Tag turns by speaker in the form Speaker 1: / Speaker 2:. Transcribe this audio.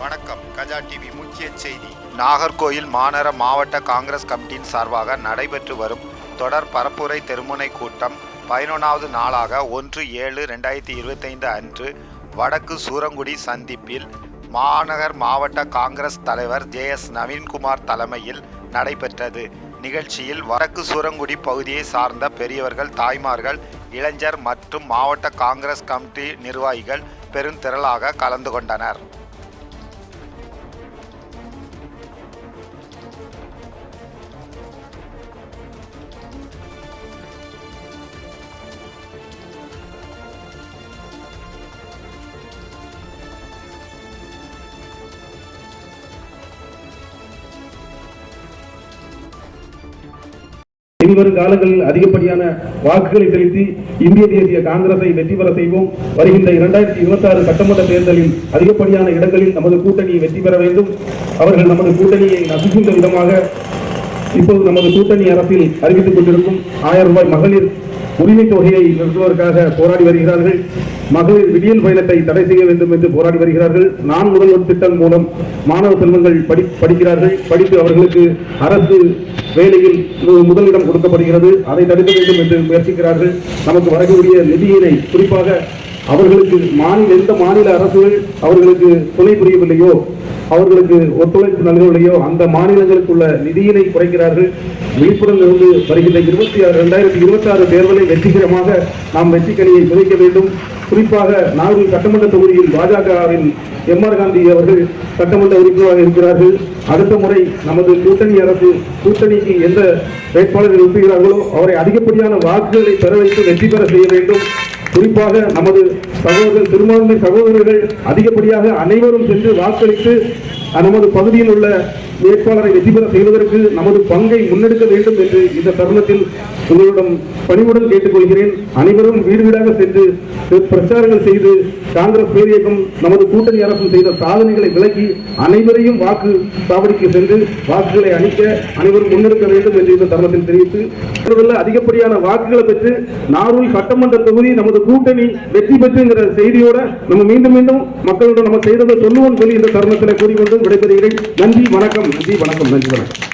Speaker 1: வணக்கம். கஜா டிவி முக்கிய செய்தி. நாகர்கோயில் மாநகர மாவட்ட காங்கிரஸ் கமிட்டியின் சார்பாக நடைபெற்று வரும் தொடர் பரப்புரை தெருமுனை கூட்டம் பதினொன்றாவது நாளாக ஒன்று ஏழு ரெண்டாயிரத்தி இருபத்தைந்து அன்று வடக்கு சூரங்குடி சந்திப்பில் மாநகர் மாவட்ட காங்கிரஸ் தலைவர் ஜே எஸ் நவீன்குமார் தலைமையில் நடைபெற்றது. நிகழ்ச்சியில் வடக்கு சூரங்குடி பகுதியை சார்ந்த பெரியவர்கள் தாய்மார்கள் இளைஞர் மற்றும் மாவட்ட காங்கிரஸ் கமிட்டி நிர்வாகிகள் பெருந்திரளாக கலந்து கொண்டனர்.
Speaker 2: இனிவரும் காலங்களில் அதிகப்படியான வாக்குகளை செலுத்தி இந்திய தேசிய காங்கிரஸை வெற்றி பெற செய்வோம். வருகின்ற இரண்டாயிரத்தி இருபத்தி ஆறு சட்டமன்ற தேர்தலில் அதிகப்படியான இடங்களில் நமது கூட்டணியை வெற்றி பெற வேண்டும். அவர்கள் நமது கூட்டணியை நசுகின்ற விதமாக இப்போது நமது கூட்டணி அரசில் அறிவித்துக் கொண்டிருக்கும் ஆயிரம் ரூபாய் மகளிர் உரிமை தொகையை நிறுத்துவதற்காக போராடி வருகிறார்கள். மகளிர் விடியல் பயணத்தை தடை செய்ய வேண்டும் என்று போராடி வருகிறார்கள். நான் முதல்வர் திட்டம் மூலம் மாணவ செல்வங்கள் படி படிக்கிறார்கள். படித்து அவர்களுக்கு அரசு வேலையில் முதலிடம் கொடுக்கப்படுகிறது. அதை தடுக்க வேண்டும் என்று முயற்சிக்கிறார்கள். நமக்கு வரக்கூடிய நிதியினை குறிப்பாக அவர்களுக்கு மாநில எந்த மாநில அரசுகள் அவர்களுக்கு துணை புரியவில்லையோ அவர்களுக்கு ஒத்துழைப்பு நல்கவில்லையோ அந்த மாநிலங்களுக்குள்ள நிதியினை குறைக்கிறார்கள். விழுப்புரம் இருந்து வருகின்ற இருபத்தி ஆறு இரண்டாயிரத்தி இருபத்தி ஆறு தேர்தலை வெற்றிகரமாக நாம் வெற்றிக்கணியை புதைக்க வேண்டும். குறிப்பாக நாகூர் சட்டமன்ற தொகுதியில் பாஜகவின் எம் ஆர் காந்தி அவர்கள் சட்டமன்ற உறுப்பினராக இருக்கிறார்கள். அடுத்த முறை நமது கூட்டணி அரசு கூட்டணிக்கு எந்த வேட்பாளர்கள் ஒப்புகிறார்களோ அவரை அதிகப்படியான வாக்குகளை பெற வைத்து வெற்றி பெற செய்ய வேண்டும். குறிப்பாக நமது சகோதரர் சிறுபான்மை சகோதரர்கள் அதிகப்படியாக அனைவரும் சென்று வாக்களித்து நமது பகுதியில் உள்ள வேட்பாளரை வெற்றி பெற செய்வதற்கு நமது பங்கை முன்னெடுக்க வேண்டும் என்று இந்த தருணத்தில் உங்களிடம் பணிவுடன் கேட்டுக்கொள்கிறேன். அனைவரும் வீடு வீடாக சென்று பிரச்சாரங்கள் செய்து காங்கிரஸ் பேரியக்கம் நமது கூட்டணி அரசும் செய்த சாதனைகளை விளக்கி அனைவரையும் வாக்கு சாவடிக்கு சென்று வாக்குகளை அளிக்க அனைவரும் முன்னெடுக்க வேண்டும் என்று இந்த தருணத்தில் தெரிவித்து தேர்தலில் அதிகப்படியான வாக்குகளை பெற்று நாரூர் சட்டமன்ற தொகுதி நமது கூட்டணி வெற்றி பெற்றுங்கிற செய்தியோட நம்ம மீண்டும் மீண்டும் மக்களிடம் நம்ம செய்ததை சொல்லுவோம் சொல்லி இந்த தருணத்தில் கூறிக்கொண்டு விடைபெறுகிறேன். நன்றி வணக்கம் நன்றி வணக்கம் நன்றி வணக்கம்.